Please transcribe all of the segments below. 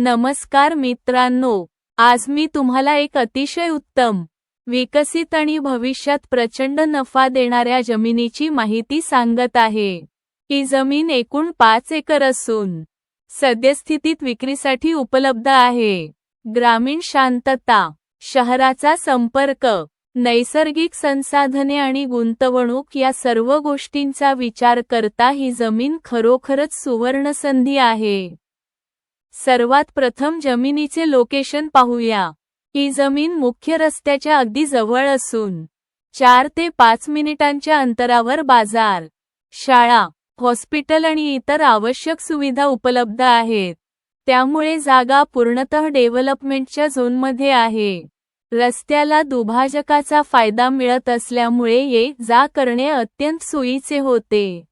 नमस्कार मित्रांनो आज मी तुम्हाला एक अतिशय उत्तम विकसित आणि भविष्यात प्रचंड नफा देणाऱ्या जमिनीची माहिती सांगत आहे. ही जमीन एकूण पाच एकर असून सद्यस्थितीत विक्रीसाठी उपलब्ध आहे. ग्रामीण शांतता शहराचा संपर्क नैसर्गिक संसाधने आणि गुंतवणूक या सर्व गोष्टींचा विचार करता ही जमीन खरोखरच सुवर्णसंधी आहे. सर्वात प्रथम जमिनीचे लोकेशन पाहूया. ही जमीन मुख्य रस्त्याच्या अगदी जवळ असून चार ते पाच मिनिटांच्या अंतरावर बाजार शाळा हॉस्पिटल आणि इतर आवश्यक सुविधा उपलब्ध आहेत. त्यामुळे जागा पूर्णतः डेव्हलपमेंटच्या झोनमध्ये आहे. रस्त्याला दुभाजकाचा फायदा मिळत असल्यामुळे ये जा करणे अत्यंत सोयीचे होते.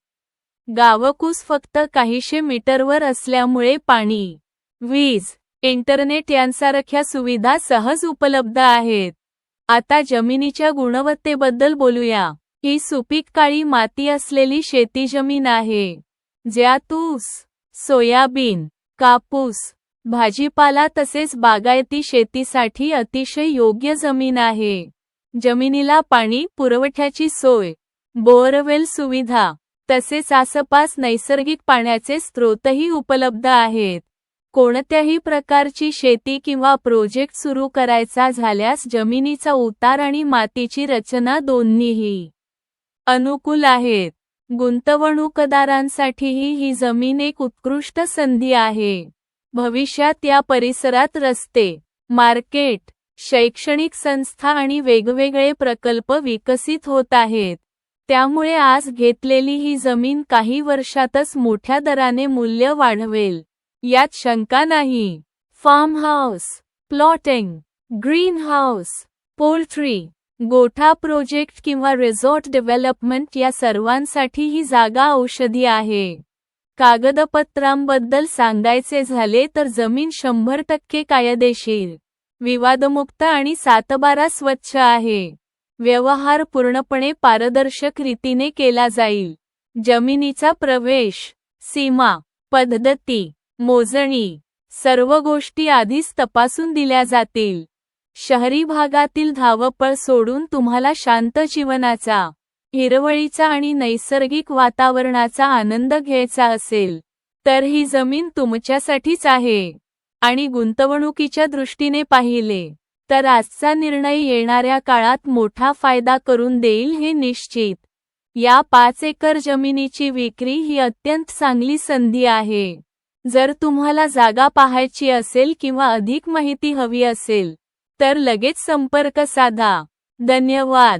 गावकूस फक्त काहीशे मीटरवर असल्यामुळे पाणी वीज इंटरनेट यांसारख्या सुविधा सहज उपलब्ध आहेत. आता जमिनीच्या गुणवत्तेबद्दल बोलूया. ही सुपीक काळी माती असलेली शेती जमीन आहे. ज्यात ऊस सोयाबीन कापूस भाजीपाला तसेच बागायती शेतीसाठी अतिशय योग्य जमीन आहे. जमिनीला पाणी पुरवठ्याची सोय बोअरवेल सुविधा तसेच आसपास नैसर्गिक पाण्याचे स्रोतही उपलब्ध आहेत. कोणत्याही प्रकारची शेती किंवा प्रोजेक्ट सुरू करायचा झाल्यास जमिनीचा उतार आणि मातीची रचना दोन्हीही अनुकूल आहेत. गुंतवणूकदारांसाठीही ही जमीन एक उत्कृष्ट संधी आहे. भविष्यात या परिसरात रस्ते मार्केट शैक्षणिक संस्था आणि वेगवेगळे प्रकल्प विकसित होत आहेत. त्यामुळे आज घेतलेली ही जमीन काही वर्षातच मोठ्या दराने मूल्य वाढवेल. यात शंका नाही. Farm house plotting green house poultry गोठा प्रोजेक्ट किंवा रिसॉर्ट डेव्हलपमेंट या सर्वांसाठी ही जागा औषधी आहे. कागदपत्रांबद्दल सांगायचे झाले तर जमीन शंभर टक्के कायदेशीर विवादमुक्त आणि सातबारा स्वच्छ आहे. व्यवहार पूर्णपणे पारदर्शक रीतीने केला जाईल. जमिनीचा प्रवेश सीमा पद्धती मोजणी. सर्व गोष्टी आधीच तपासून दिल्या जातील. शहरी भागातील धावपळ सोडून तुम्हाला शांत जीवनाचा हिरवळीचा आणि नैसर्गिक वातावरणाचा आनंद घ्यायचा असेल तर ही जमीन तुमच्यासाठीच आहे. आणि गुंतवणुकीच्या दृष्टीने पाहिले तर आजचा निर्णय येणाऱ्या काळात मोठा फायदा करून देईल हे निश्चित. या पाच एकर जमिनीची विक्री ही अत्यंत चांगली संधी आहे. जर तुम्हाला जागा पाहायची असेल किंवा अधिक माहिती हवी असेल तर लगेच संपर्क साधा. धन्यवाद.